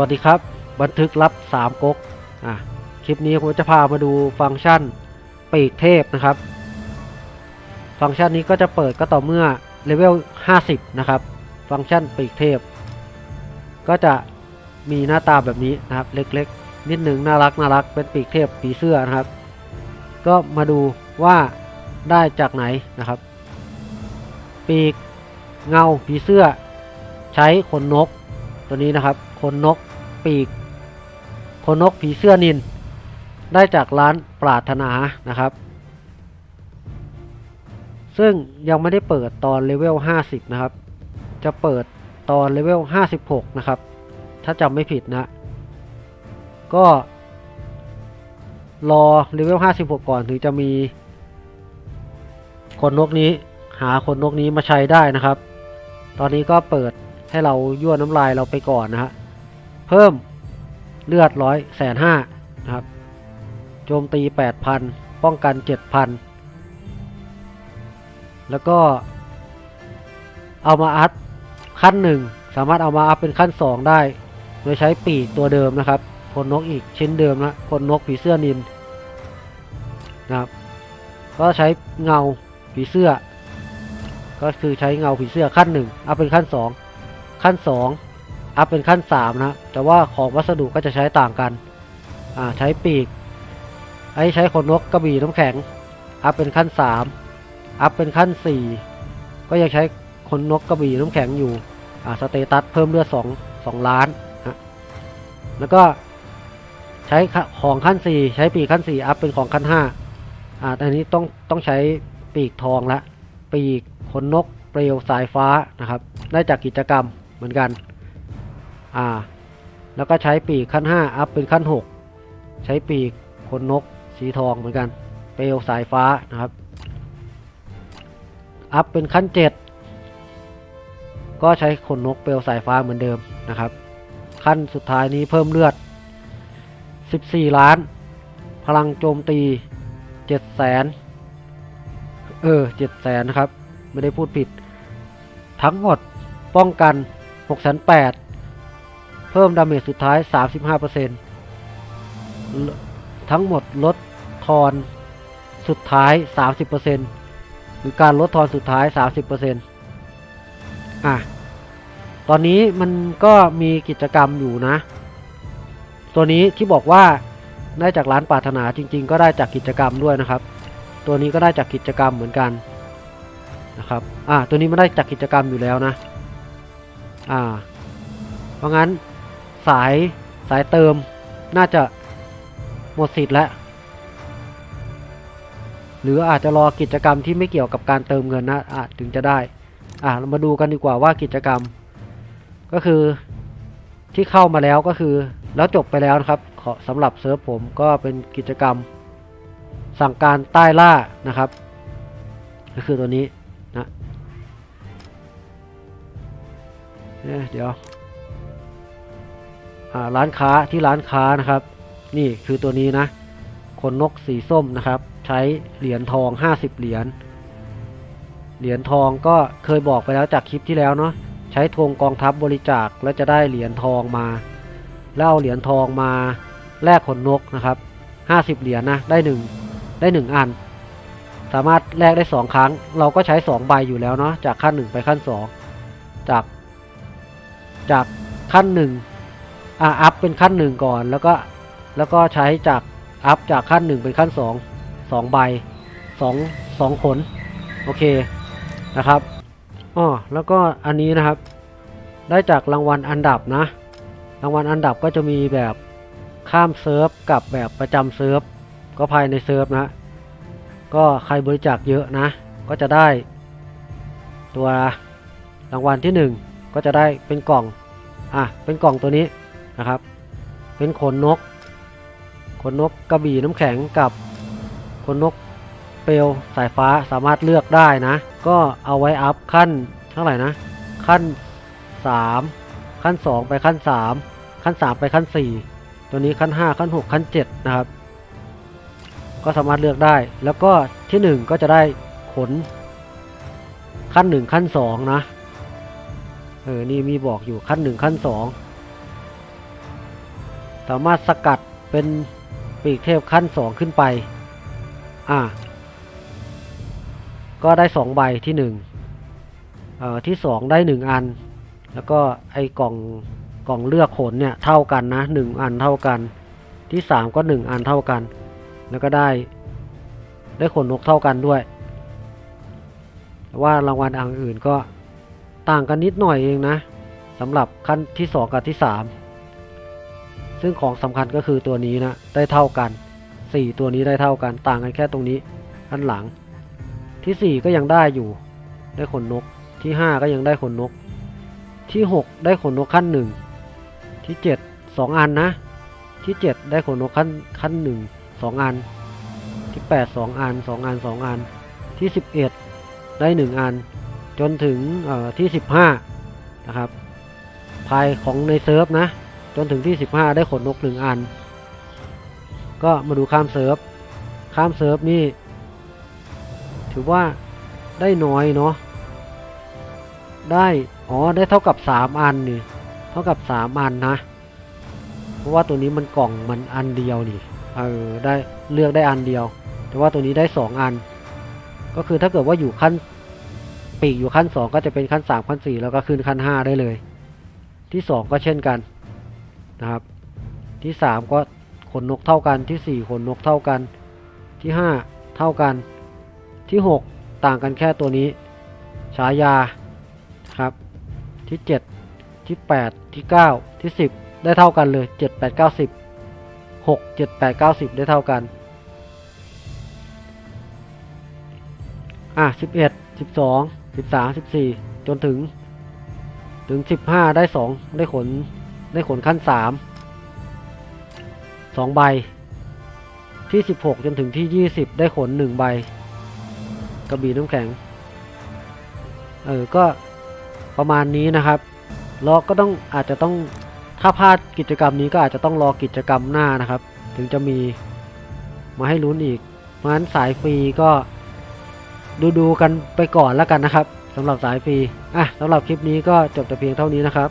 วัสดีครับ บันทึกลับ 3ก๊กอะคลิปนี้ผมจะพามาดูฟังก์ชันปีกเทพนะครับ ฟังก์ชันนี้ก็จะเปิดก็ต่อเมื่อเลเวล 50 นะครับ ฟังก์ชันปีกเทพ ก็จะมีหน้าตาแบบนี้นะครับ เล็กๆ นิดหนึ่งน่ารักน่ารักเป็นปีกเทพผีเสื้อนะครับ ก็มาดูว่าได้จากไหนนะครับ ปีกเงาผีเสื้อ ใช้ขนนกตัวนี้นะครับขนนก ปีกขนนกผีเสื้อนิน ได้จากร้านปรารถนานะครับ ซึ่งยังไม่ได้เปิดตอนเลเวล 50 นะครับ จะเปิดตอนเลเวล 56 นะครับ ถ้าจำไม่ผิดนะ ก็รอเลเวล 56 ก่อนถึงจะมีขนนกนี้หาขนนกนี้มาใช้ได้นะครับ ตอนนี้ก็เปิดให้เรายั่วน้ำลายเราไปก่อนนะฮะ เพิ่มเลือดร้อยแสนห้านะครับ โจมตีแปดพันป้องกันเจ็ดพันแล้วก็เอามาอัพขั้นหนึ่งสามารถเอามาอัพเป็นขั้นสองได้ โดยใช้ปีกตัวเดิมนะครับขนนกอีกชิ้นเดิมนะขนนกผีเสื้อนินนะครับก็ใช้เงาผีเสื้อ ก็คือใช้เงาผีเสื้อขั้นหนึ่งอัพเป็นขั้นสองขั้นส อัพเป็นขั้นสามนะแต่ว่าของวัสดุก็จะใช้ต่างกันอ่าใช้ปีกไอ้ใช้ขนนกกระบี่น้ำแข็ง อัพเป็นขั้นสามอัพเป็นขั้นสี่ก็ยังใช้ขนนกกระบี่น้ำแข็งอยู่อ่าสเตตัสเพิ่มเลือดสองสองล้านนะแล้วก็ใช้ของขั้นสี่ใช้ปีกขั้นสี่อัพเป็นของขั้นห้าอ่าแต่อันนี้ต้องต้องใช้ปีกทองละปีกขนนกเปลวสายฟ้านะครับ ได้จากกิจกรรมเหมือนกัน อ่า แล้วก็ใช้ปีกขั้น 5 อัพเป็นขั้น 6 ใช้ปีกขนนกสีทองเหมือนกัน เปลวสายฟ้านะครับ อัพเป็นขั้น 7 ก็ใช้ขนนกเปลวสายฟ้าเหมือนเดิมนะครับ ขั้นสุดท้ายนี้เพิ่มเลือด 14 ล้าน พลังโจมตี 7 แสน เออเจ็ดแสนนะครับ ไม่ได้พูดผิด ทั้งหมดป้องกัน6กแสนแปด เพิ่มดาเมจสุดท้าย 35%ทั้งหมดลดทอนสุดท้าย 30%หรือการลดทอนสุดท้าย 30%อะ ตอนนี้มันก็มีกิจกรรมอยู่นะ ตัวนี้ที่บอกว่าได้จากร้านปรารถนาจริง ๆ ก็ได้จากกิจกรรมด้วยนะครับ ตัวนี้ก็ได้จากกิจกรรมเหมือนกันนะครับ อ่า ตัวนี้มันได้จากกิจกรรมอยู่แล้วนะ อ่า เพราะงั้น สายสายเติมน่าจะหมดสิทธิ์แล้วหรืออาจจะรอกิจกรรมที่ไม่เกี่ยวกับการเติมเงินนะอาจถึงจะได้อ่าเรามาดูกันดีกว่าว่ากิจกรรม ก็คือที่เข้ามาแล้วก็คือ แล้วจบไปแล้วนะครับสำหรับเซิร์ฟผมก็เป็นกิจกรรม สั่งการใต้ล่านะครับ ก็คือตัวนี้นะเเดี๋ยว ร้านค้าที่ร้านค้านะครับ นี่คือตัวนี้นะขนนกสีส้มนะครับ ใช้เหรียญทอง 50 เหรียญเหรียญทองก็เคยบอกไปแล้วจากคลิปที่แล้วเนาะใช้ธงกองทัพบบริจาคแล้วจะได้เหรียญทองมา แล้วเอาเหรียญทองมาแลกขนนกนะครับ 50 เหรียญนะได้หนึ่งได้หนึ่งอัน สามารถแลกได้สองครั้ง เราก็ใช้สองใบอยู่แล้วเนาะจากขั้นหนึ่งไปขั้นสองจาก จากขั้นหนึ่ง อะอัพเป็นขั้นหนึ่งก่อนแล้วก็แล้วก็ใช้จากอัพจากขั้นหนึ่งเป็นขั้นสองสองใบสองสองขนโอเคนะครับอ๋อแล้วก็อันนี้นะครับ ได้จากรางวัลอันดับนะ รางวัลอันดับก็จะมีแบบข้ามเซิร์ฟกับแบบประจำเซิร์ฟก็ภายในเซิร์ฟนะ ก็ใครบริจาคเยอะนะ ก็จะได้ ตัวรางวัลที่ 1 ก็จะได้เป็นกล่อง อะ เป็นกล่องตัวนี้ นะครับ เป็นขนนก ขนนกกระบี่น้ำแข็งกับขนนกเปลวสายฟ้าสามารถเลือกได้นะ ก็เอาไว้อัพขั้นเท่าไหร่นะ ขั้น 3 ขั้น 2 ไปขั้น 3 ขั้น 3 ไปขั้น 4 ตัวนี้ขั้น 5 ขั้น 6 ขั้น 7 นะครับ ก็สามารถเลือกได้ แล้วก็ที่ 1 ก็จะได้ขน ขั้น 1 ขั้น 2 นะ เออ นี่มีบอกอยู่ขั้น 1 ขั้น 2 สามารถสกัดเป็นปีกเทพขั้นสองขึ้นไป อ่า ก็ได้สองใบที่หนึ่งเอ่อที่สองได้หนึ่งอัน แล้วก็ไอ้กล่องกล่องเลือกขนเนี่ยเท่ากันนะหนึ่งอันเท่ากัน ที่สามก็หนึ่งอันเท่ากัน แล้วก็ได้ได้ขนนกเท่ากันด้วยแต่ว่ารางวัลอันอื่นก็ต่างกันนิดหน่อยเองนะสำหรับขั้นที่สองกับที่สาม ซึ่งของสำคัญก็คือตัวนี้นะ ได้เท่ากันสี่ตัวนี้ได้เท่ากัน ต่างกันแค่ตรงนี้อันหลัง ที่สี่ก็ยังได้อยู่ ได้ขนนก ที่ห้าก็ยังได้ขนนก ที่หกได้ขนนกขั้นหนึ่งที่เจ็ดสองอันนะ ที่เจ็ดได้ขนนกขั้นขั้นหนึ่งสองอัน ที่แปดสองอันสองอันสองอัน ที่สิบเอ็ดได้หนึ่งอัน จนถึงที่สิบห้านะครับภายของในเซิร์ฟนะ จนถึงที่สิบห้าได้ขนนกหนึ่งอัน ก็มาดูข้ามเซิร์ฟ ข้ามเซิร์ฟนี่ ถือว่าได้น้อยเนาะ ได้ อ๋อ ได้เท่ากับสามอันนี่ เท่ากับสามอันนะ เพราะว่าตัวนี้มันกล่องมันอันเดียวนี่ เออ ได้เลือกได้อันเดียว แต่ว่าตัวนี้ได้สองอัน ก็คือถ้าเกิดว่าอยู่ขั้นปีกอยู่ขั้นสองก็จะเป็นขั้นสามขั้นสี่แล้วก็ขึ้นขั้นห้าได้เลย ที่สองก็เช่นกัน นะครับ ที่สามก็ขนนกเท่ากันที่สี่ขนนกเท่ากันที่ห้าเท่ากันที่หกต่างกันแค่ตัวนี้ฉายาครับที่เจ็ดที่แปดที่เก้าที่สิบได้เท่ากันเลยเจ็ดแปดเก้าสิบหกเจ็ดแปดเก้าสิบได้เท่ากันอะสิบเอ็ดสิบสองสิบสามสิบสี่จนถึง ถึงสิบห้าได้สองได้ขน ได้ขนขั้นสามสองใบ ที่สิบหกจนถึงที่ยี่สิบได้ขนหนึ่งใบ กระบี่น้ำแข็ง เออ ก็ประมาณนี้นะครับแล้วก็ต้องอาจจะต้องถ้าพลาดกิจกรรมนี้ก็อาจจะต้องรอกิจกรรมหน้านะครับ ถึงจะมีมาให้ลุ้นอีกเพราะฉะนั้นสายฟรีก็ดูดูกันไปก่อนแล้วกันนะครับสำหรับสายฟรีอะสำหรับคลิปนี้ก็จบแต่เพียงเท่านี้นะครับ